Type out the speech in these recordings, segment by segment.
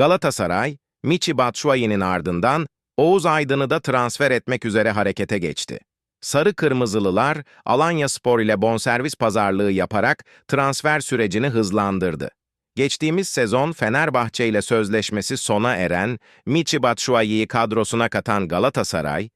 Galatasaray, Michi Batshuayi'nin ardından Oğuz Aydın'ı da transfer etmek üzere harekete geçti. Sarı Kırmızılılar, Alanya Spor ile bonservis pazarlığı yaparak transfer sürecini hızlandırdı. Geçtiğimiz sezon Fenerbahçe ile sözleşmesi sona eren Michi Batshuayi'yi kadrosuna katan Galatasaray,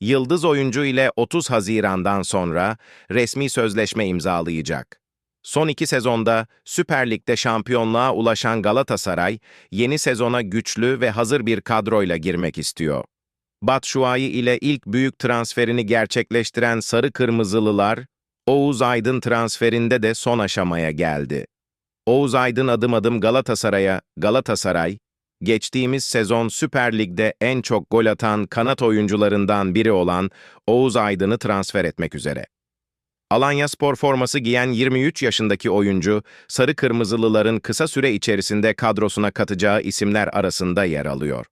yıldız oyuncu ile 30 Haziran'dan sonra resmi sözleşme imzalayacak. Son iki sezonda Süper Lig'de şampiyonluğa ulaşan Galatasaray, yeni sezona güçlü ve hazır bir kadroyla girmek istiyor. Batshuayi ile ilk büyük transferini gerçekleştiren Sarı Kırmızılılar, Oğuz Aydın transferinde de son aşamaya geldi. Oğuz Aydın adım adım Galatasaray'a, Galatasaray, geçtiğimiz sezon Süper Lig'de en çok gol atan kanat oyuncularından biri olan Oğuz Aydın'ı transfer etmek üzere. Alanya spor forması giyen 23 yaşındaki oyuncu, Sarı Kırmızılıların kısa süre içerisinde kadrosuna katacağı isimler arasında yer alıyor.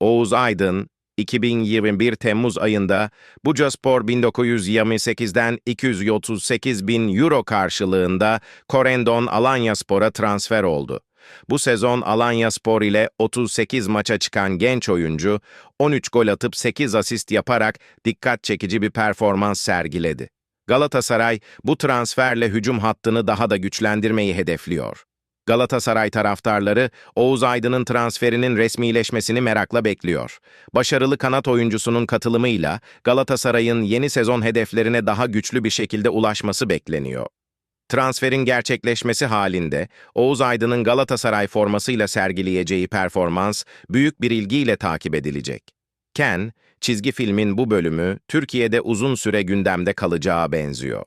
Oğuz Aydın, 2021 Temmuz ayında Bucaspor 1928'den 238 bin euro karşılığında Corendon Alanyaspor'a transfer oldu. Bu sezon Alanyaspor ile 38 maça çıkan genç oyuncu, 13 gol atıp 8 asist yaparak dikkat çekici bir performans sergiledi. Galatasaray bu transferle hücum hattını daha da güçlendirmeyi hedefliyor. Galatasaray taraftarları Oğuz Aydın'ın transferinin resmileşmesini merakla bekliyor. Başarılı kanat oyuncusunun katılımıyla Galatasaray'ın yeni sezon hedeflerine daha güçlü bir şekilde ulaşması bekleniyor. Transferin gerçekleşmesi halinde Oğuz Aydın'ın Galatasaray formasıyla sergileyeceği performans büyük bir ilgiyle takip edilecek. Ken, çizgi filmin bu bölümü Türkiye'de uzun süre gündemde kalacağı benziyor.